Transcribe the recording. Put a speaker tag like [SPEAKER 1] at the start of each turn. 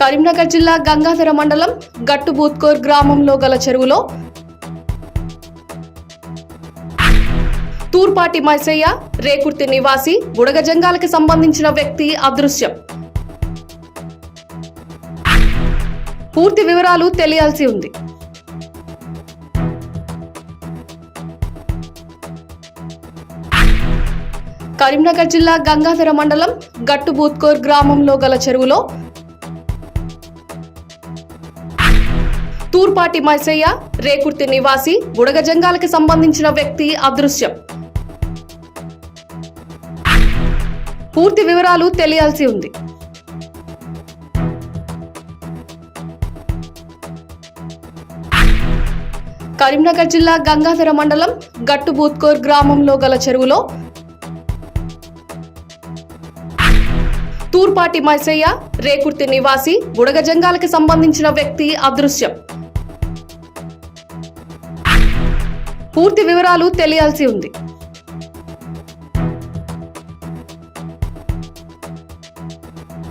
[SPEAKER 1] కరీంనగర్ జిల్లా గంగాధర మండలం గట్టుబూత్కోర్ గ్రామంలో గల చెరువులో తూర్పాటి మైసయ్య రేకుర్తి నివాసి బుడగజంగాలకు సంబంధించిన వ్యక్తి అదృశ్యం. పూర్తి వివరాలు తెలియాల్సి ఉంది. కరీంనగర్ జిల్లా గంగాధర మండలం గట్టుబూత్కోర్ గ్రామంలో గల చెరువులో తూర్పాటి మైసయ్య రేకుర్తి నివాసి బుడగజంగాలకు సంబంధించిన వ్యక్తి అదృశ్యం. పూర్తి వివరాలు తెలియాల్సి ఉంది. కరీంనగర్ జిల్లా గంగాధర మండలం గట్టుబూత్కోర్ గ్రామంలో గల చెరువులో తూర్పాటి మైసయ్య రేకుర్తి నివాసి బుడగజంగాలకు సంబంధించిన వ్యక్తి అదృశ్యం. పూర్తి వివరాలు తెలియాల్సి ఉంది.